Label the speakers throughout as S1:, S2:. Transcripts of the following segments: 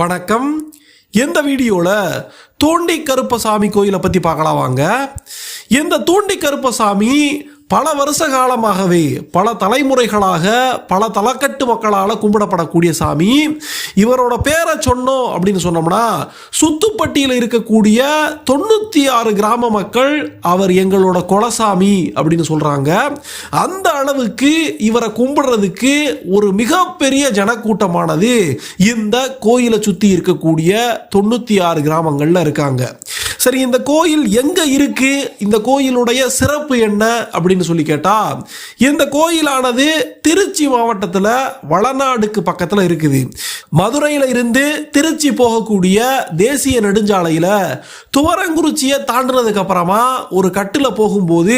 S1: வணக்கம். எந்த வீடியோவில் தோண்டி கருப்பசாமி கோயிலை பற்றி பார்க்கலாம் வாங்க. எந்த தோண்டி கருப்பசாமி பல வருஷ காலமாகவே பல தலைமுறைகளாக பல தலைக்கட்டு மக்களால் கும்பிடப்படக்கூடிய சாமி. இவரோட பேரை சொன்னோம் அப்படின்னு சொன்னோம்னா சுத்துப்பட்டியில் இருக்கக்கூடிய தொண்ணூற்றி ஆறு கிராம மக்கள் அவர் எங்களோட குலசாமி அப்படின்னு சொல்கிறாங்க அந்த அளவுக்கு இவரை கும்பிடுறதுக்கு ஒரு மிகப்பெரிய ஜனக்கூட்டமானது இந்த கோயிலை சுற்றி இருக்கக்கூடிய தொண்ணூற்றி ஆறு கிராமங்களில் இருக்காங்க. சரி இந்த கோயில் எங்க இருக்கு? இந்த கோயிலுடைய சிறப்பு என்ன அப்படின்னு சொல்லி கேட்டா இந்த கோயிலானது திருச்சி மாவட்டத்தில் வளநாடுக்கு பக்கத்தில் இருக்குது. மதுரையில் இருந்து திருச்சி போகக்கூடிய தேசிய நெடுஞ்சாலையில் துவரங்குறிச்சியை தாண்டினதுக்கு அப்புறமா ஒரு கட்டில் போகும்போது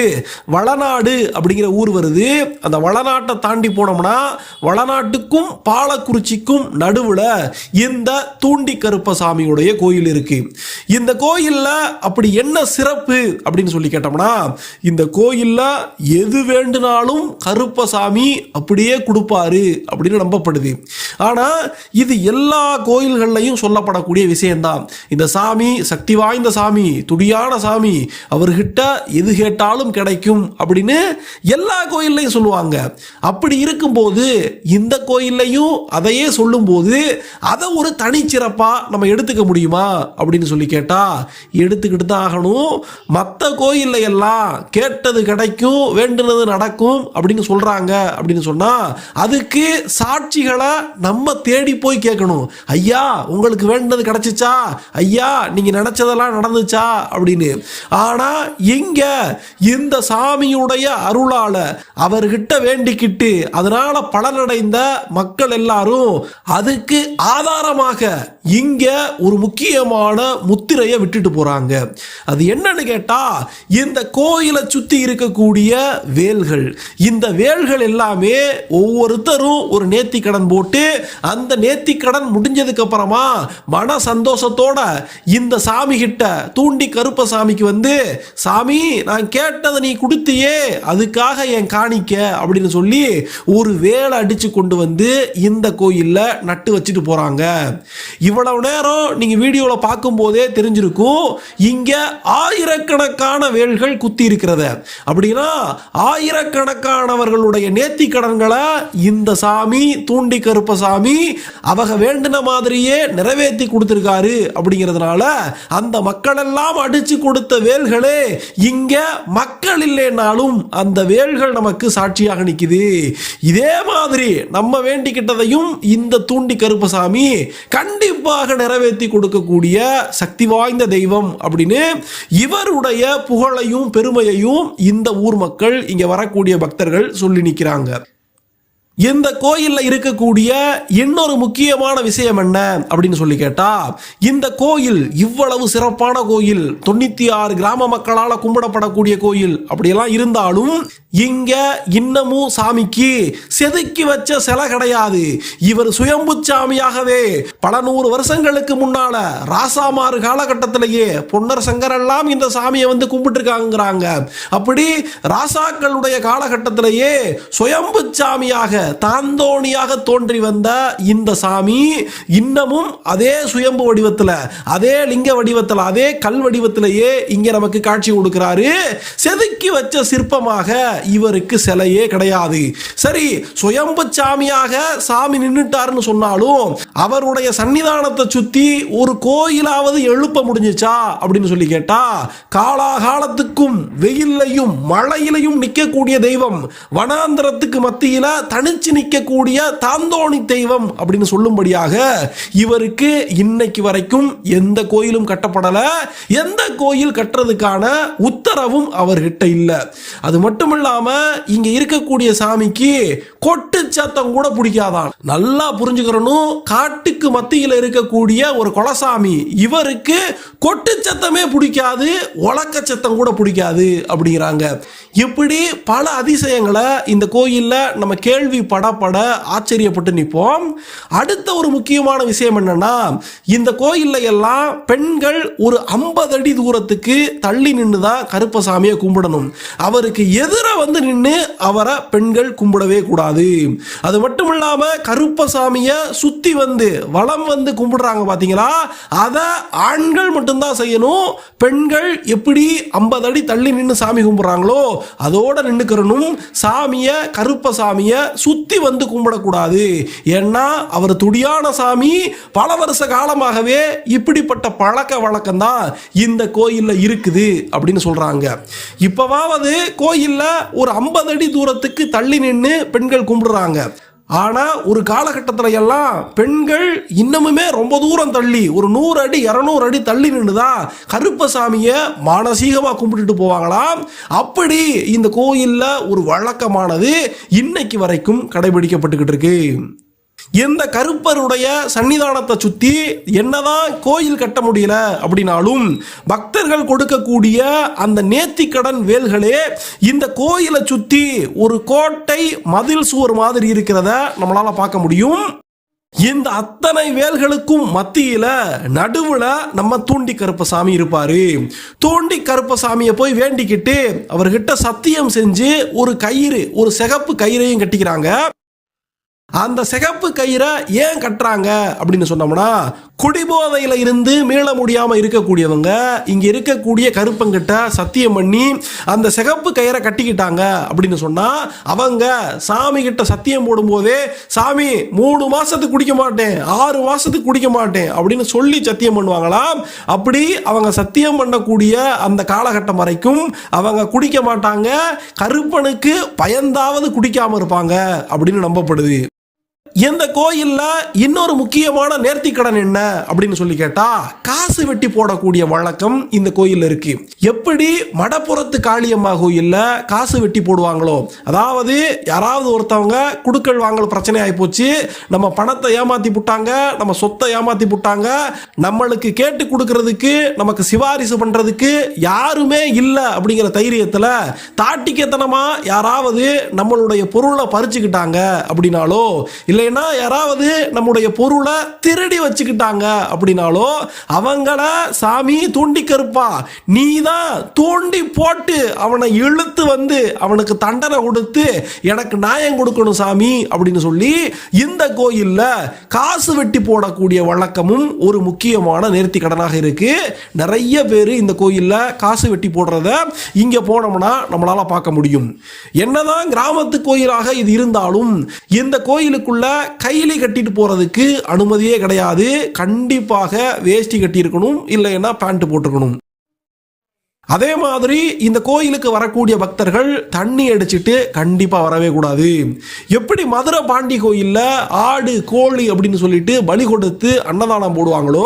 S1: வளநாடு அப்படிங்கிற ஊர் வருது. அந்த வளநாட்டை தாண்டி போனோம்னா வளநாட்டுக்கும் பாலக்குறிச்சிக்கும் நடுவில் இந்த தூண்டி கருப்பசாமியுடைய கோயில் இருக்கு. இந்த கோயிலில் அப்படி என்ன சிறப்பு அப்படின்னு சொல்லி கேட்டோம்னா இந்த கோயிலில் எது வேண்டுனாலும் கருப்பசாமி அப்படியே கொடுப்பாரு அப்படின்னு நம்பப்படுது. ஆனால் இது எல்லா கோயில்கள்லையும் சொல்லப்படக்கூடிய விஷயம்தான். இந்த சாமி சக்தி வாய்ந்த சாமி துடியான சாமி அவர்கிட்ட எது கேட்டாலும் கிடைக்கும் அப்படின்னு எல்லா கோயில்லையும் சொல்லுவாங்க. அப்படி இருக்கும்போது இந்த கோயில்லையும் அதையே சொல்லும்போது அதை ஒரு தனிச்சிறப்பாக நம்ம எடுத்துக்க முடியுமா அப்படின்னு சொல்லி கேட்டால் எடுத்துக்கிட்டு தான் ஆகணும். மற்ற கோயிலில் எல்லாம் கேட்டது கிடைக்கும் வேண்டுனது நடக்கும் அப்படின்னு சொல்கிறாங்க அப்படின்னு சொன்னால் அதுக்கு சாட்சிகளை நம்ம தேடி போய் கேட்கணும். ஐயா உங்களுக்கு வேண்டினது கிடைச்சிச்சா? ஐயா நீங்கள் நினச்சதெல்லாம் நடந்துச்சா? அப்படின்னு. ஆனால் இங்கே இந்த சாமியுடைய அருளால் அவர்கிட்ட வேண்டிக்கிட்டு அதனால் பலனடைந்த மக்கள் எல்லாரும் அதுக்கு ஆதாரமாக இங்கே ஒரு முக்கியமான முத்திரையை விட்டுட்டு போகிறாங்க அது என்னன்னு கேட்டா இந்த கோயிலை சுத்தி இருக்கக்கூடிய வேல்கள். இந்த வேல்கள் எல்லாமே ஒவ்வொருத்தரும் ஒரு நேர்த்தி கடன் போட்டு அந்த நேர்த்தி கடன் முடிஞ்சதுக்கு அப்புறமா மன சந்தோஷத்தோட இந்த சாமி கிட்ட தூண்டி கருப்ப சாமிக்கு வந்து சாமி நான் கேட்டதை நீ கொடுத்தியே அதுக்காக என் காணிக்க அப்படின்னு சொல்லி ஒரு வேலை அடிச்சு கொண்டு வந்து இந்த கோயிலில் நட்டு வச்சுட்டு போறாங்க. இவ்வளவு நேரம் நீங்க வீடியோல பார்க்கும்போதே தெரிஞ்சிருக்கும் இங்க ஆயிரக்கணக்கான வேல்கள் குத்தி இருக்கிறத அப்படின்னா ஆயிரக்கணக்கானவர்களுடைய நேர்த்தி கடன்களை இந்த சாமி தூண்டி கருப்ப சாமி வேண்டின மாதிரியே நிறைவேற்றி கொடுத்துருக்காரு அப்படிங்கிறதுனால அந்த மக்களெல்லாம் அடிச்சு கொடுத்த வேல்களே இங்க மக்கள் இல்லைனாலும் அந்த வேல்கள் நமக்கு சாட்சியாக நிக்குது இதே மாதிரி நம்ம வேண்டிக்கிட்டதையும் இந்த தூண்டி கருப்பசாமி கண்டிப்பாக நிறைவேற்றி கொடுக்கக்கூடிய சக்தி வாய்ந்த தெய்வம் அப்படின்னு இவருடைய புகழையும் பெருமையையும் இந்த ஊர் மக்கள் இங்க வரக்கூடிய பக்தர்கள் சொல்லி நிற்கிறாங்க இந்த கோயிலில் இருக்கக்கூடிய இன்னொரு முக்கியமான விஷயம் என்ன அப்படின்னு சொல்லி கேட்டா இந்த கோயில் இவ்வளவு சிறப்பான கோயில் தொண்ணூத்தி ஆறு கிராம மக்களால் கும்பிடப்படக்கூடிய கோயில் அப்படியெல்லாம் இருந்தாலும் இங்க இன்னமும் சாமிக்கு செதுக்கி வச்ச சிலை கிடையாது. இவர் சுயம்பு சாமியாகவே பல நூறு வருஷங்களுக்கு முன்னால ராசாமாறு காலகட்டத்திலேயே பொன்னர் சங்கர் எல்லாம் இந்த சாமியை வந்து கும்பிட்டுருக்காங்கிறாங்க அப்படி ராசாக்களுடைய காலகட்டத்திலேயே சுயம்பு சாமியாக தாந்தோணியாக தோன்றி வந்த இந்த சாமி இன்னமும் அதே சுயம்பு வடிவத்தில் அதே லிங்க வடிவத்தில் அதே கல் வடிவத்திலேயே இங்கே நமக்கு காட்சி கொடுக்கிறாரு. செதுக்கி வச்ச சிற்பமாக இவருக்கு சிலையே கிடையாது. சரி சுயம்பு சாமியாக சாமி நின்னுட்டாருன்னு சொன்னாலும் அவருடைய சன்னிதானத்தை சுற்றி ஒரு கோயிலாவது எழுப்ப முடிஞ்சிச்சா அப்படின்னு சொல்லி கேட்டா காலாகாலத்துக்கும் வெயிலையும் மழையிலையும் நிற்கக்கூடிய தெய்வம் வனாந்திரத்துக்கு மத்தியில் தனி தனிச்சு நிற்கக்கூடிய தாந்தோணி தெய்வம் அப்படின்னு சொல்லும்படியாக இவருக்கு இன்னைக்கு வரைக்கும் எந்த கோயிலும் கட்டப்படலை எந்த கோயில் கட்டுறதுக்கான உத்தரவும் அவர்கிட்ட இல்லை. அது மட்டும் இல்லாம இங்க இருக்கக்கூடிய சாமிக்கு கொட்டு சத்தம் கூட பிடிக்காதான். நல்லா புரிஞ்சுக்கிறனும் காட்டுக்கு மத்தியில் இருக்கக்கூடிய ஒரு கொலசாமி இவருக்கு கொட்டு சத்தமே பிடிக்காது உலக்க சத்தம் கூட பிடிக்காது அப்படிங்கிறாங்க. இப்படி பல அதிசயங்களை இந்த கோயிலில் நம்ம கேள்வி படப்பட ஆச்சரியப்பட்டு நிற்போம். அடுத்த ஒரு முக்கியமான விஷயம் என்னன்னா இந்த கோயில்ல எல்லாம் பெண்கள் ஒரு ஐம்பது அடி தூரத்துக்கு தள்ளி நின்று தான் கருப்பசாமியை கும்பிடணும். அவருக்கு எதிராக வந்து நின்று அவரை பெண்கள் கும்பிடவே கூடாது. அது மட்டும் இல்லாம கருப்பசாமியை சுத்தி வந்து வளம் வந்து கும்பிடுறாங்க பார்த்தீங்களா அதை ஆண்கள் மட்டும்தான் செய்யணும். பெண்கள் எப்படி ஐம்பது அடி தள்ளி நின்று சாமி கும்பிடுறாங்களோ அதோட நின்றுக்கிறனும் சாமியை கருப்பசாமியை சுத்தி வந்து கும்பிடக்கூடாது. ஏன்னா அவர் துடியான சாமி பல வருஷ காலமாகவே இப்படிப்பட்ட பழக்க வழக்கம் தான் இந்த கோயிலில் இருக்குது அப்படின்னு சொல்றாங்க. இப்பவாவது கோயிலில் ஒரு ஐம்பது அடி தூரத்துக்கு தள்ளி நின்று பெண்கள் கும்பிடுறாங்க. ஆனால் ஒரு காலகட்டத்தில் எல்லாம் பெண்கள் இன்னமுமே ரொம்ப தூரம் தள்ளி ஒரு நூறு அடி இரநூறு அடி தள்ளி நின்றுதான் கருப்பசாமியை மானசீகமாக கும்பிட்டுட்டு போவாங்களாம். அப்படி இந்த கோயிலில் ஒரு வழக்கமானது இன்னைக்கு வரைக்கும் கடைபிடிக்கப்பட்டுக்கிட்டு இருக்கு. இந்த கருப்பருடைய சன்னிதானத்தை சுற்றி என்னதான் கோயில் கட்ட முடியல அப்படின்னாலும் பக்தர்கள் கொடுக்கக்கூடிய அந்த நேத்திக்கடன் வேல்களே இந்த கோயிலை சுற்றி ஒரு கோட்டை மதில் சுவர் மாதிரி இருக்கிறத நம்மளால் பார்க்க முடியும். இந்த அத்தனை வேல்களுக்கும் மத்தியில நடுவுல நம்ம தூண்டி கருப்பசாமி இருப்பாரு. தூண்டி கருப்பசாமியை போய் வேண்டிக்கிட்டு அவர்கிட்ட சத்தியம் செஞ்சு ஒரு கயிறு ஒரு சிகப்பு கயிறையும் கட்டிக்கிறாங்க. அந்த சிகப்பு கயிறை ஏன் கட்டுறாங்க? அப்படின்னு சொன்னோம்னா குடிபோதையில் இருந்து மீள முடியாமல் இருக்கக்கூடியவங்க இங்கே இருக்கக்கூடிய கருப்பங்கிட்ட சத்தியம் பண்ணி அந்த சிகப்பு கயிறை கட்டிக்கிட்டாங்க அப்படின்னு சொன்னால் அவங்க சாமி கிட்ட சத்தியம் போடும்போதே சாமி மூணு மாதத்துக்கு குடிக்க மாட்டேன் ஆறு மாதத்துக்கு குடிக்க மாட்டேன் அப்படின்னு சொல்லி சத்தியம் பண்ணுவாங்களாம். அப்படி அவங்க சத்தியம் பண்ணக்கூடிய அந்த காலகட்டம் வரைக்கும் அவங்க குடிக்க மாட்டாங்க. கருப்பனுக்கு பயந்தாவது குடிக்காமல் இருப்பாங்க அப்படின்னு நம்பப்படுது. இந்த கோயிலில் இன்னொரு முக்கியமான நேர்த்திக்கடன் என்ன அப்படின்னு சொல்லி கேட்டா காசு வெட்டி போடக்கூடிய வழக்கம் இந்த கோயில்ல இருக்கு. எப்படி மடப்புறத்து காளியம்மா கோயிலில் காசு வெட்டி போடுவாங்களோ? அதாவது யாராவது ஒருத்தவங்க குடுக்கல் வாங்கல் பிரச்சனை ஆகி போச்சு நம்ம பணத்தை ஏமாத்தி புட்டாங்க நம்ம சொத்தை ஏமாத்தி புட்டாங்க நம்மளுக்கு கேட்டு கொடுக்கறதுக்கு நமக்கு சிபாரிசு பண்றதுக்கு யாருமே இல்லை அப்படிங்கிற தைரியத்தில் தாட்டிக்கத்தனமா யாராவது நம்மளுடைய பொருளை பறிச்சுக்கிட்டாங்க அப்படின்னாலோ இல்லைன்னா யாராவது நம்முடைய பொருளை திருடி வச்சுக்கிட்டாங்க அப்படின்னாலோ அவங்கள சாமி தூண்டி கருப்பா. நீ தான் தூண்டி போட்டு அவனை இழுத்து வந்து அவனுக்கு தண்டனை கொடுத்து எனக்கு நியாயம் கொடுக்கணும் சாமி அப்படின்னு சொல்லி இந்த கோயில்ல காசு வெட்டி போடக்கூடிய வழக்கமும் ஒரு முக்கியமான நேர்த்தி கடனாக இருக்கு. நிறைய பேர் இந்த கோயில்ல காசு வெட்டி போடுறத இங்க போனோம்னா நம்மளால பார்க்க முடியும். என்னதான் கிராமத்து கோயிலாக இது இருந்தாலும் இந்த கோயிலுக்குள்ள கையிலே கட்டிட்டு போகிறதுக்கு அனுமதியே கிடையாது. கண்டிப்பாக வேஷ்டி கட்டியிருக்கணும் இல்லைன்னா பேண்ட் போட்டிருக்கணும். அதே மாதிரி இந்த கோயிலுக்கு வரக்கூடிய பக்தர்கள் தண்ணி அடிச்சிட்டு கண்டிப்பாக வரவே கூடாது. எப்படி மதுரை பாண்டி கோயிலில் ஆடு கோழி அப்படின்னு சொல்லிட்டு பலி கொடுத்து அன்னதானம் போடுவாங்களோ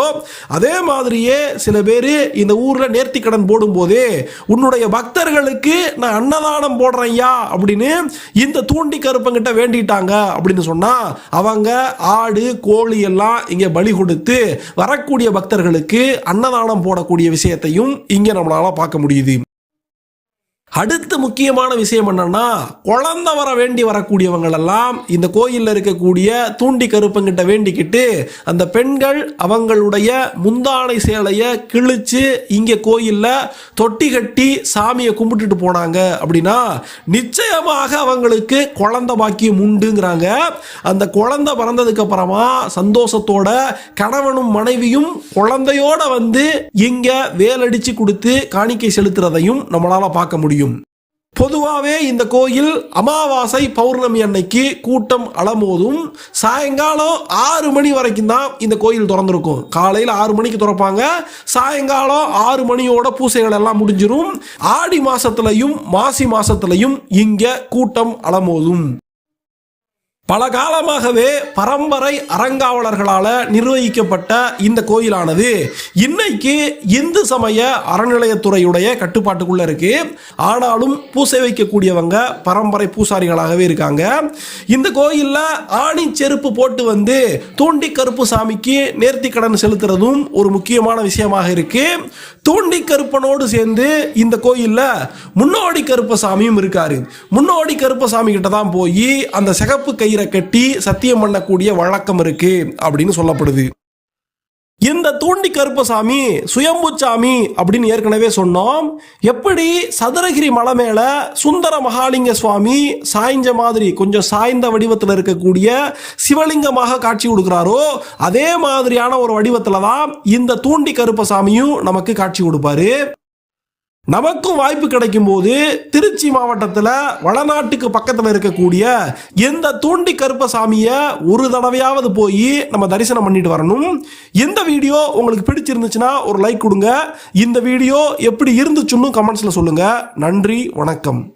S1: அதே மாதிரியே சில பேர் இந்த ஊரில் நேர்த்தி கடன் போடும்போதே உன்னுடைய பக்தர்களுக்கு நான் அன்னதானம் போடுறேன்யா அப்படின்னு இந்த தூண்டி கருப்பங்கிட்ட வேண்டிட்டாங்க அப்படின்னு சொன்னால் அவங்க ஆடு கோழி எல்லாம் இங்கே பலி கொடுத்து வரக்கூடிய பக்தர்களுக்கு அன்னதானம் போடக்கூடிய விஷயத்தையும் இங்கே நம்மளால் பார்க்க முடியுது. அடுத்து முக்கியமான விஷயம் என்னன்னா குழந்தை வர வேண்டி வரக்கூடியவங்களெல்லாம் இந்த கோயிலில் இருக்கக்கூடிய தூண்டி கருப்பங்கிட்ட வேண்டிக்கிட்டு அந்த பெண்கள் அவங்களுடைய முந்தானை சேலையை கிழிச்சு இங்கே கோயிலில் தொட்டி கட்டி சாமியை கும்பிட்டுட்டு போனாங்க அப்படின்னா நிச்சயமாக அவங்களுக்கு குழந்தை பாக்கியம் உண்டுங்கிறாங்க. அந்த குழந்தை பிறந்ததுக்கு அப்புறமா சந்தோஷத்தோட கணவனும் மனைவியும் குழந்தையோட வந்து இங்கே வேலடிச்சு கொடுத்து காணிக்கை செலுத்துறதையும் நம்மளால் பார்க்க முடியும். பொதுவாகவே இந்த கோயில் அமாவாசை பௌர்ணமி அன்னைக்கு கூட்டம் அலமோதும் சாயங்காலம் ஆறு மணி வரைக்கும் தான் இந்த கோயில் திறந்திருக்கும். காலையில் ஆறு மணிக்கு திறப்பாங்க. சாயங்காலம் ஆறு மணியோட பூசைகள் எல்லாம் முடிஞ்சிடும் ஆடி மாசத்துலையும் மாசி மாசத்துலையும் இங்கே கூட்டம் அலமோதும் பல காலமாகவே பரம்பரை அறங்காவலர்களால நிர்வகிக்கப்பட்ட இந்த கோயிலானது இன்னைக்கு இந்து சமய அறநிலையத்துறையுடைய கட்டுப்பாட்டுக்குள்ள இருக்கு. ஆனாலும் பூசை வைக்கக்கூடியவங்க பரம்பரை பூசாரிகளாகவே இருக்காங்க. இந்த கோயில்ல ஆணி செருப்பு போட்டு வந்து தூண்டி கருப்பு சாமிக்கு நேர்த்தி கடன் செலுத்துறதும் ஒரு முக்கியமான விஷயமாக இருக்கு. தூண்டி கருப்பனோடு சேர்ந்து இந்த கோயில்ல முன்னோடி கருப்பசாமியும் இருக்காரு. முன்னோடி கருப்பசாமி கிட்ட தான் போய் அந்த சிகப்பு கை உயிரை கட்டி சத்தியம் பண்ணக்கூடிய வழக்கம் இருக்கு அப்படின்னு சொல்லப்படுது. இந்த தூண்டி கருப்பசாமி சுயம்புச்சாமி அப்படின்னு ஏற்கனவே சொன்னோம். எப்படி சதுரகிரி மலை மேல சுந்தர மகாலிங்க சுவாமி சாய்ஞ்ச மாதிரி கொஞ்சம் சாய்ந்த வடிவத்தில் இருக்கக்கூடிய சிவலிங்கமாக காட்சி கொடுக்கிறாரோ அதே மாதிரியான ஒரு வடிவத்தில் தான் இந்த தூண்டி கருப்பசாமியும் நமக்கு காட்சி கொடுப்பாரு. நமக்கும் வாய்ப்பு கிடைக்கும் போது திருச்சி மாவட்டத்தில் வடநாட்டுக்கு பக்கத்தில் இருக்கக்கூடிய எந்த தூண்டி கருப்பசாமியை ஒரு தடவையாவது போய் நம்ம தரிசனம் பண்ணிட்டு வரணும். இந்த வீடியோ உங்களுக்கு பிடிச்சிருந்துச்சுன்னா ஒரு லைக் கொடுங்க. இந்த வீடியோ எப்படி இருந்துச்சுன்னு கமெண்ட்ஸில் சொல்லுங்கள் நன்றி வணக்கம்.